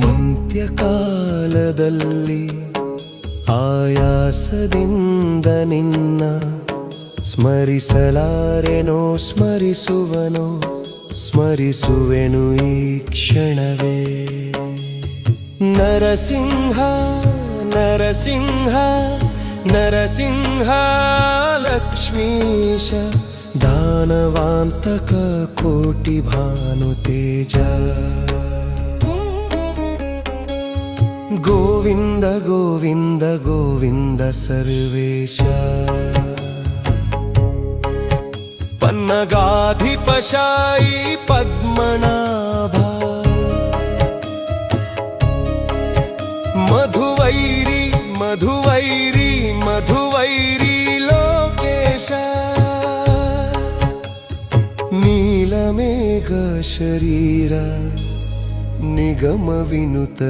ಅಂತ್ಯಕಾಲದಲ್ಲಿ ಆಯಾಸದಿಂದ ನಿನ್ನ ಸ್ಮರಿಸಲಾರೆನೋ ಸ್ಮರಿಸುವನೋ ಸ್ಮರಿಸುವೆನು ಈ ಕ್ಷಣವೇ ನರಸಿಂಹ ನರಸಿಂಹ ನರಸಿಂಹ ಲಕ್ಷ್ಮೀಶ ಕೋಟಿಭಾನು ತೇಜಾ गोविन्द गोविन्द गोविन्द सर्वेश पन्नगाधिपशायी पद्मनाभा मधुवैरी मधुवैरी मधुवैरी लोकेश नीलमेघ शरीरा ನಿಗಮ ವಿನುತ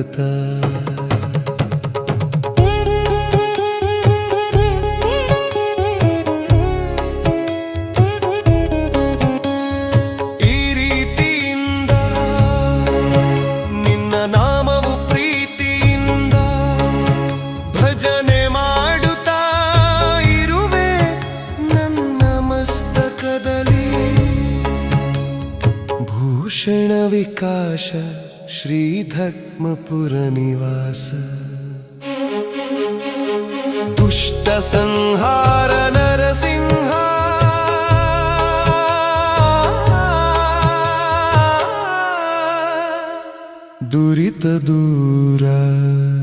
ಈ ರೀತಿಯಿಂದ ನಿನ್ನ ನಾಮವು ಪ್ರೀತಿಯಿಂದ ಭಜನೆ ಮಾಡುತ್ತಾ ಇರುವೆ ನನ್ನ ಮಸ್ತಕದಲ್ಲಿ ಭೂಷಣ श्री दुष्टसंहार नरसिंह दुरितदूरा